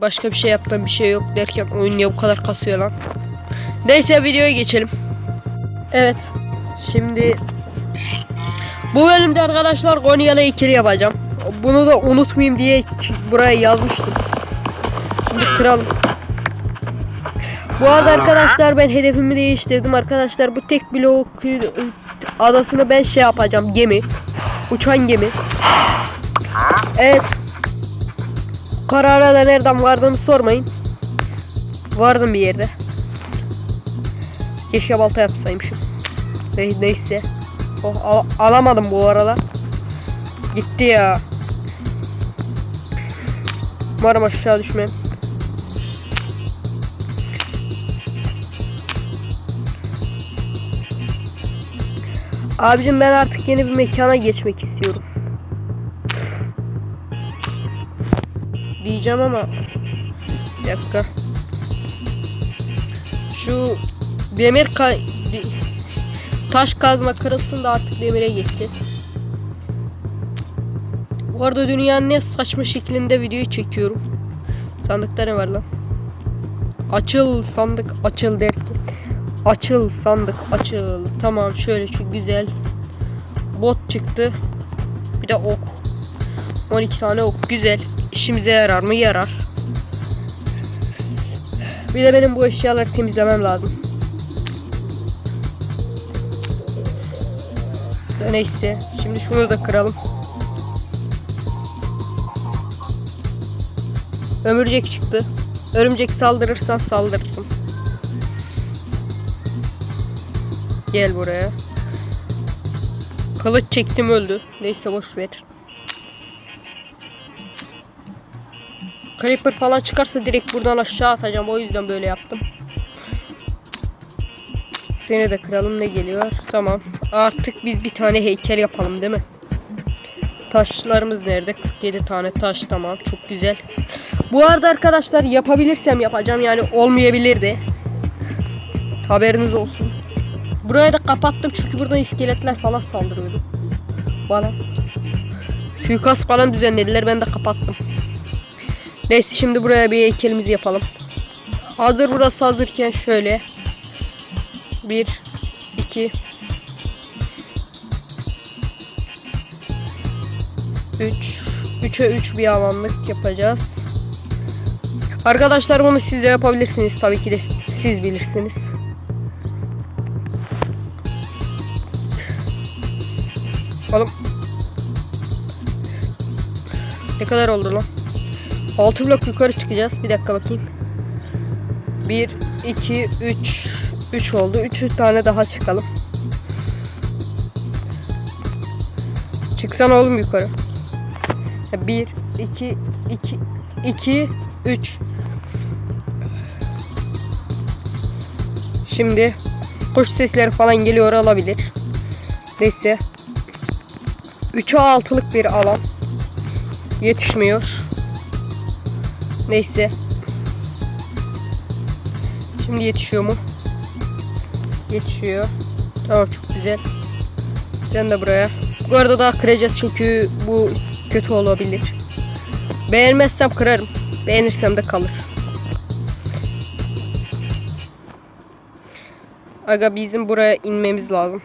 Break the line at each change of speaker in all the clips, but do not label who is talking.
başka bir şey yaptığım bir şey yok derken oyun niye bu kadar kasıyor lan? Neyse videoya geçelim. Evet. Şimdi bu bölümde arkadaşlar Konya'la ikili yapacağım. Bunu da unutmayayım diye buraya yazmıştım. Şimdi kıralım. Bu arada arkadaşlar ben hedefimi değiştirdim arkadaşlar. Bu tek blok adasını ben şey yapacağım gemi. Uçan gemi. Evet. Karara da nereden vardığını sormayın. Vardım bir yerde. Keşke balta yapsaymışım. Ne- Neyse. Oh, al- alamadım bu arada. Gitti ya. Umarım aşağı düşmem. Abicim ben artık yeni bir mekana geçmek istiyorum. Diyeceğim ama bir dakika. Şu demir ka- taş kazma kırılsın da artık demire geçeceğiz. Bu arada dünyanın ne saçma şeklinde videoyu çekiyorum. Sandıkta ne var lan? Açıl sandık açıl derken. Açıl sandık açıl. Tamam şöyle şu güzel bot çıktı. Bir de ok. 12 tane ok güzel. İşimize yarar mı? Yarar. Bir de benim bu eşyaları temizlemem lazım. Neyse. Şimdi şunu da kıralım. Ömürcek çıktı. Örümcek saldırırsan saldırırım. Gel buraya. Kılıç çektim öldü. Neyse boş ver. Creeper falan çıkarsa direkt buradan aşağı atacağım. O yüzden böyle yaptım. Seni de kıralım ne geliyor? Tamam. Artık biz bir tane heykel yapalım değil mi? Taşlarımız nerede? 47 tane taş tamam. Çok güzel. Bu arada arkadaşlar yapabilirsem yapacağım. Yani olmayabilir de. Haberiniz olsun. Burayı da kapattım çünkü buradan iskeletler falan saldırıyordu. Bana. Suikast falan düzenlediler ben de kapattım. Neyse şimdi buraya bir heykelimizi yapalım. Hazır burası hazırken şöyle. 1 2 3 3'e 3 bir alanlık yapacağız. Arkadaşlar bunu siz de yapabilirsiniz. Tabii ki de siz bilirsiniz. Oğlum. Ne kadar oldu lan? 6 blok yukarı çıkacağız. Bir dakika bakayım. 1, 2, 3. 3 oldu. 3 tane daha çıkalım. Çıksan oğlum yukarı. 1, 2, 2, 2, 3. Şimdi kuş sesleri falan geliyor olabilir. Neyse. 3'e 6'lık bir alan. Yetişmiyor. Neyse. Şimdi yetişiyor mu? Yetişiyor. Tamam çok güzel. Sen de buraya. Bu arada daha kıracağız çünkü bu kötü olabilir. Beğenmezsem kırarım. Beğenirsem de kalır. Aga bizim buraya inmemiz lazım.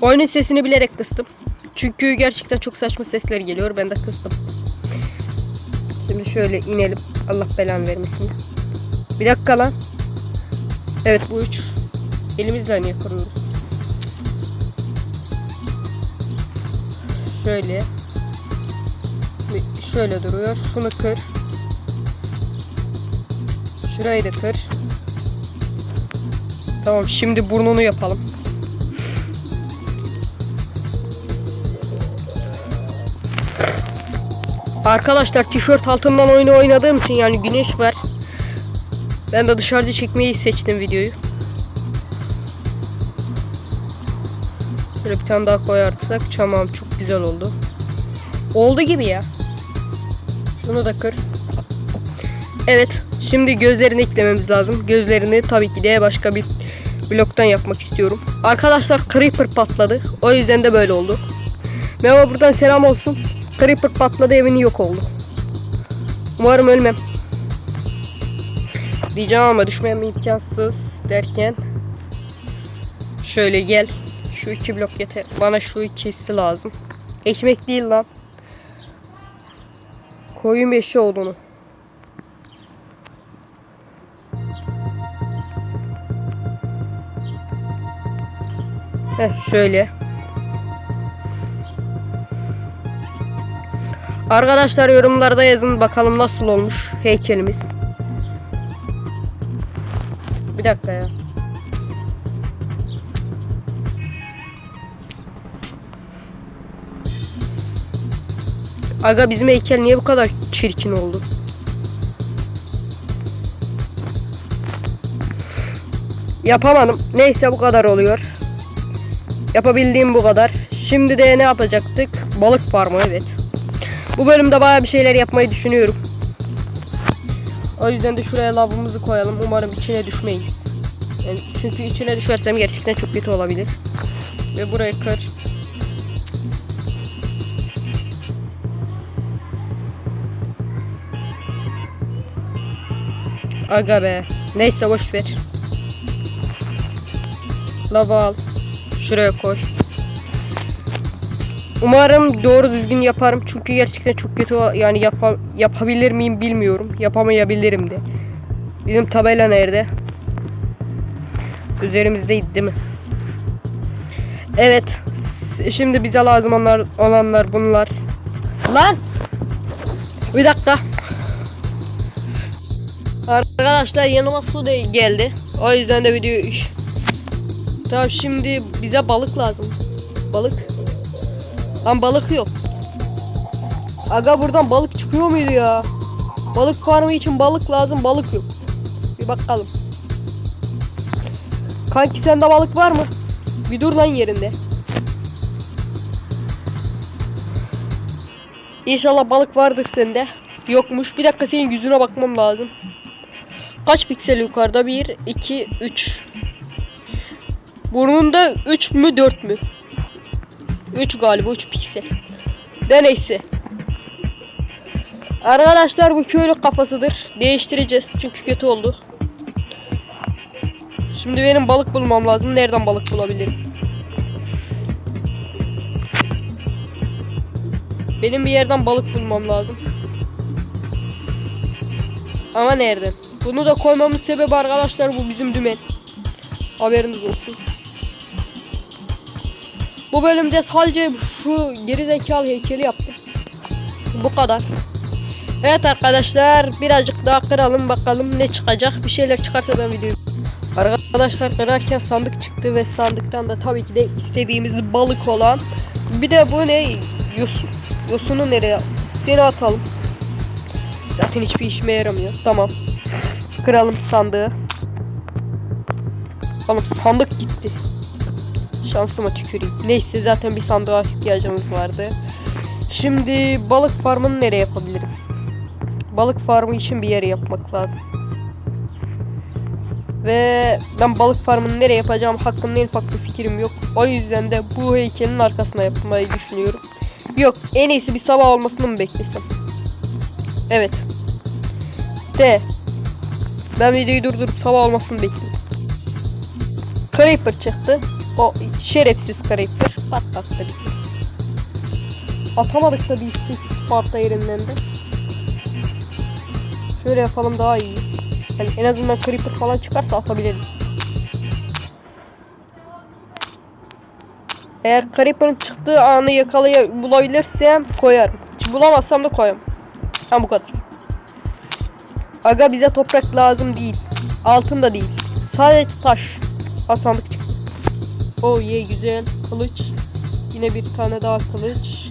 Oyunun sesini bilerek kıstım. Çünkü gerçekten çok saçma sesler geliyor. Ben de kıstım. Şimdi şöyle inelim. Allah belanı vermesin. Bir dakika lan. Evet bu üç. Elimizle niye kırıyoruz? Şöyle. Şöyle duruyor. Şunu kır. Şurayı da kır. Tamam şimdi burnunu yapalım. Arkadaşlar tişört altından oyunu oynadığım için yani güneş var. Ben de dışarıda çekmeyi seçtim videoyu. Şöyle bir tane daha koyarsak tamam çok güzel oldu. Oldu gibi ya. Şunu da kır. Evet şimdi gözlerini eklememiz lazım. Gözlerini tabii ki de başka bir bloktan yapmak istiyorum. Arkadaşlar creeper patladı. O yüzden de böyle oldu. Merhaba buradan selam olsun. Creeper patladı evini yok oldu. Umarım ölmem. Diyeceğim ama düşmem imkansız derken. Şöyle gel. Şu iki blok yeter. Bana şu ikisi lazım. Ekmek değil lan. Koyun eşi olduğunu. Heh şöyle. Arkadaşlar yorumlarda yazın bakalım nasıl olmuş heykelimiz. Bir dakika ya. Aga bizim heykel niye bu kadar çirkin oldu? Yapamadım. Neyse bu kadar oluyor. Yapabildiğim bu kadar. Şimdi de ne yapacaktık? Balık farmı evet. Bu bölümde baya bir şeyler yapmayı düşünüyorum. O yüzden de şuraya lavımızı koyalım. Umarım içine düşmeyiz. Yani çünkü içine düşersem gerçekten çok kötü olabilir. Ve burayı kır. Aga be. Neyse boş ver. Lava al. Şuraya koy. Umarım doğru düzgün yaparım çünkü gerçekten çok kötü yani yapa- yapabilir miyim bilmiyorum. Yapamayabilirim de. Bizim tabela nerede? Üzerimizdeydi değil mi? Evet. Şimdi bize lazım onlar, olanlar bunlar. Lan! Bir dakika. Arkadaşlar yanıma su da geldi. O yüzden de video Tamam şimdi bize balık lazım. Balık. Lan balık yok. Aga buradan balık çıkıyor muydu ya? Balık farmı için balık lazım, balık yok. Bir bakalım. Kanki sende balık var mı? Bir dur lan yerinde. İnşallah balık vardır sende. Yokmuş. Bir dakika senin yüzüne bakmam lazım. Kaç piksel yukarıda? 1, 2, 3. Burnunda 3 mü 4 mü? 3 galiba 3 piksel. De. Arkadaşlar bu köylü kafasıdır. Değiştireceğiz çünkü kötü oldu. Şimdi benim balık bulmam lazım. Nereden balık bulabilirim? Benim bir yerden balık bulmam lazım. Ama nereden? Bunu da koymamın sebebi arkadaşlar bu bizim dümen. Haberiniz olsun. Bu bölümde sadece şu gerizekalı heykeli yaptım. Bu kadar. Evet arkadaşlar birazcık daha kıralım bakalım ne çıkacak. Bir şeyler çıkarsa ben videoyu. Arkadaşlar kırarken sandık çıktı ve sandıktan da tabii ki de istediğimiz balık olan. Bir de bu ne? Yosun. Yosunu nereye? Seni atalım. Zaten hiçbir işime yaramıyor. Tamam. Kıralım sandığı. Oğlum sandık gitti. Şansıma tüküreyim. Neyse zaten bir sandığa ihtiyacımız vardı. Şimdi balık farmını nereye yapabilirim? Balık farmı için bir yere yapmak lazım. Ve ben balık farmını nereye yapacağım hakkında en ufak bir fikrim yok. O yüzden de bu heykelin arkasına yapmayı düşünüyorum. Yok en iyisi bir sabah olmasını mı beklesem? Evet. De. Ben videoyu durdurup sabah olmasını bekliyorum. Creeper çıktı. O şerefsiz Creeper patlattı bizi. Atamadık da değilsiz Sparta yerinden de. Şöyle yapalım daha iyi. Yani en azından Creeper falan çıkarsa atabilirim. Eğer Creeper'ın çıktığı anı yakalaya bulabilirsem koyarım. Hiç bulamazsam da koyarım. Ha bu kadar. Aga bize toprak lazım değil. Altın da değil. Sadece taş. Ha sandık çıktı. Oh ye güzel. Kılıç. Yine bir tane daha kılıç.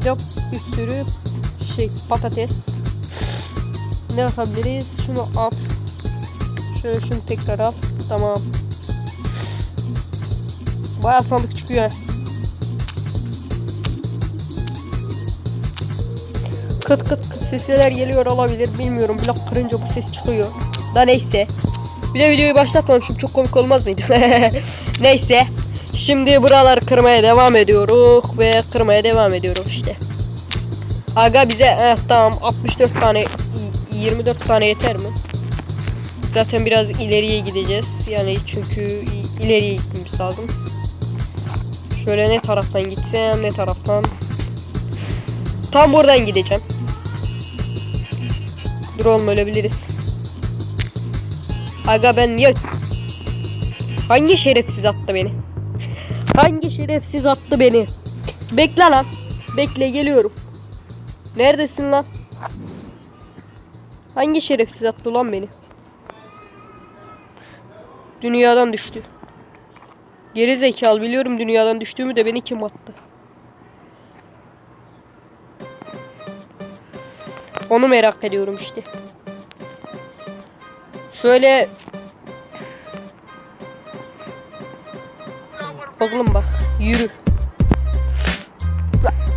Bir de bir sürü şey patates. Ne atabiliriz? Şunu at. Şöyle şunu tekrar al. Tamam. Bayağı sandık çıkıyor. Kıt kıt kıt sesler geliyor olabilir. Bilmiyorum. Blok kırınca bu ses çıkıyor. Da neyse. Bir de videoyu başlatmamışım. Çok komik olmaz mıydı? neyse. Şimdi buraları kırmaya devam ediyoruz ve kırmaya devam ediyoruz işte. Aga bize eh, tamam 64 tane y- 24 tane yeter mi? Zaten biraz ileriye gideceğiz. Yani çünkü ileriye gitmemiz lazım. Şöyle ne taraftan gitsem ne taraftan. Tam buradan gideceğim. Oğlum ölebiliriz. Aga ben niye... Hangi şerefsiz attı beni? Hangi şerefsiz attı beni? Bekle lan. Bekle geliyorum. Neredesin lan? Hangi şerefsiz attı lan beni? Dünyadan düştü. Geri zekalı biliyorum dünyadan düştüğümü de beni kim attı? Onu merak ediyorum işte. Şöyle Oğlum bak yürü.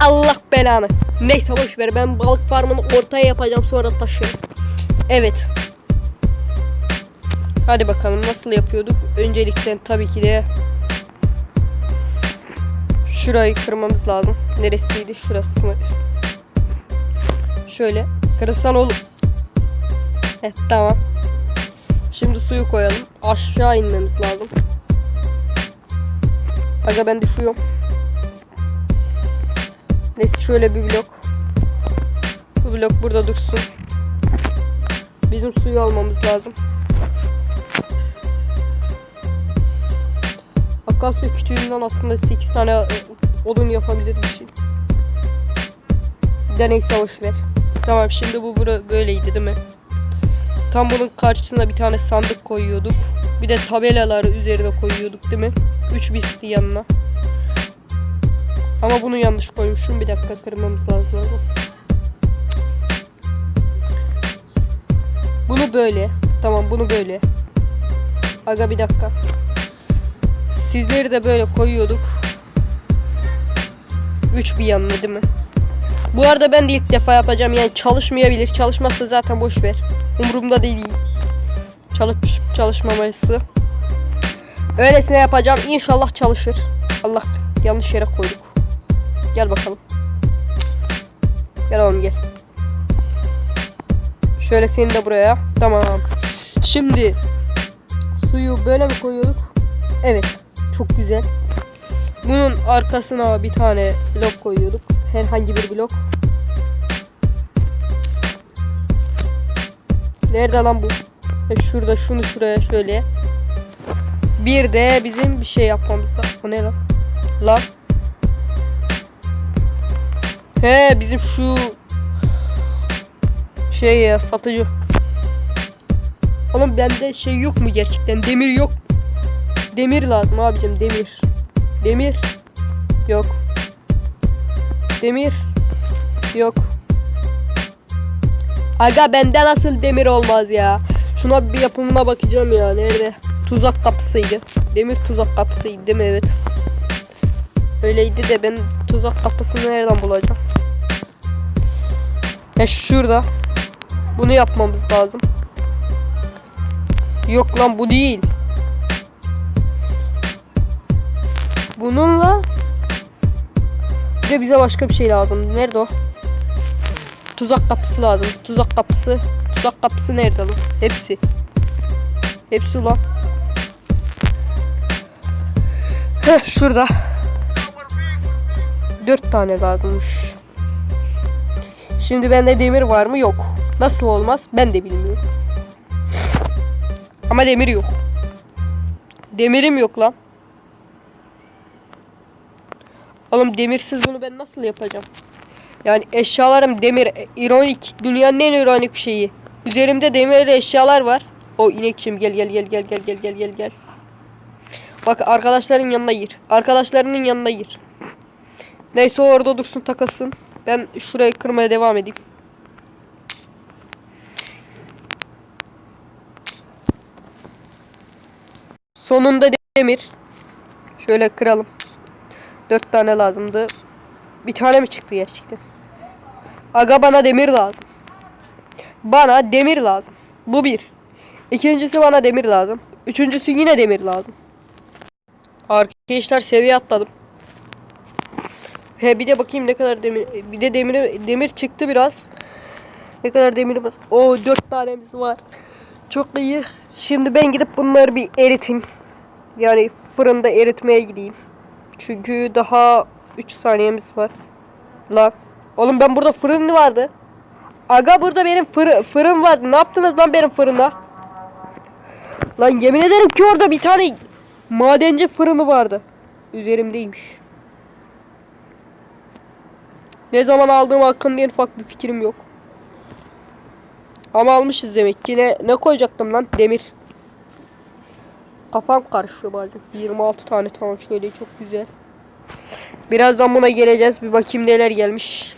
Allah belanı. Neyse boş ver ben balık farmını ortaya yapacağım sonra taşırım. Evet. Hadi bakalım nasıl yapıyorduk? Öncelikle tabii ki de şurayı kırmamız lazım. Neresiydi? Şurası mı? Şöyle. Kırılsan oğlum. Evet tamam. Şimdi suyu koyalım. Aşağı inmemiz lazım. Aga ben düşüyorum. Neyse şöyle bir blok. Bu blok burada dursun. Bizim suyu almamız lazım. Akasya kütüğünden aslında 8 tane e, odun yapabilirmişim. De neyse boş ver. Tamam şimdi bu bura böyleydi değil mi? Tam bunun karşısına bir tane sandık koyuyorduk. Bir de tabelaları üzerine koyuyorduk değil mi? 3 bitti yanına. Ama bunu yanlış koymuşum. Bir dakika kırmamız lazım. Bunu böyle. Tamam bunu böyle. Aga bir dakika. Sizleri de böyle koyuyorduk. 3 bir yanına değil mi? Bu arada ben de ilk defa yapacağım. Yani çalışmayabilir. Çalışmazsa zaten boş ver. Umurumda değil. Çalış çalışmaması. Öylesine yapacağım. İnşallah çalışır. Allah yanlış yere koyduk. Gel bakalım. Gel oğlum gel. Şöyle seni de buraya. Tamam. Şimdi suyu böyle mi koyuyorduk? Evet. Çok güzel. Bunun arkasına bir tane blok koyuyorduk. Herhangi bir blok. Nerede lan bu? Ha, Şurada şunu şuraya şöyle. Bir de bizim bir şey yapmamız lazım. O ne lan? Lan. He bizim şu şey ya satıcı. Oğlum bende şey yok mu gerçekten? Demir yok. Demir lazım abicim demir. Demir yok. Demir yok. Aga bende nasıl demir olmaz ya? Şuna bir yapımına bakacağım ya. Nerede? Tuzak kapısıydı. Demir tuzak kapısıydı değil mi? Evet. Öyleydi de ben tuzak kapısını nereden bulacağım? Ya şurada. Bunu yapmamız lazım. Yok lan bu değil. Bununla bir de bize başka bir şey lazım. Nerede o? Tuzak kapısı lazım. Tuzak kapısı. Tuzak kapısı nerede lan? Hepsi. Hepsi ulan. Heh şurada. Dört tane lazımmış. Şimdi bende demir var mı? Yok. Nasıl olmaz? Ben de bilmiyorum. Ama demir yok. Demirim yok lan. Oğlum demirsiz bunu ben nasıl yapacağım? Yani eşyalarım demir. İronik. Dünyanın en ironik şeyi. Üzerimde demir eşyalar var. O inekçim gel gel gel gel gel gel gel gel gel. Bak arkadaşların yanına gir. Arkadaşlarının yanına gir. Neyse orada dursun takılsın. Ben şurayı kırmaya devam edeyim. Sonunda demir. Şöyle kıralım. Dört tane lazımdı. Bir tane mi çıktı gerçekten? Aga bana demir lazım. Bana demir lazım. Bu bir. İkincisi bana demir lazım. Üçüncüsü yine demir lazım. Arkadaşlar seviye atladım. He bir de bakayım ne kadar demir bir de demir demir çıktı biraz. Ne kadar demirimiz? O dört tanemiz var. Çok iyi. Şimdi ben gidip bunları bir eriteyim. Yani fırında eritmeye gideyim. Çünkü daha 3 saniyemiz var. Lan. Oğlum ben burada fırın vardı. Aga burada benim fırın, fırın vardı. Ne yaptınız lan benim fırında? Lan yemin ederim ki orada bir tane madenci fırını vardı. Üzerimdeymiş. Ne zaman aldığım hakkında en ufak bir fikrim yok. Ama almışız demek ki. Ne, ne koyacaktım lan? Demir. Kafam karışıyor bazen. 26 tane tamam şöyle çok güzel. Birazdan buna geleceğiz. Bir bakayım neler gelmiş.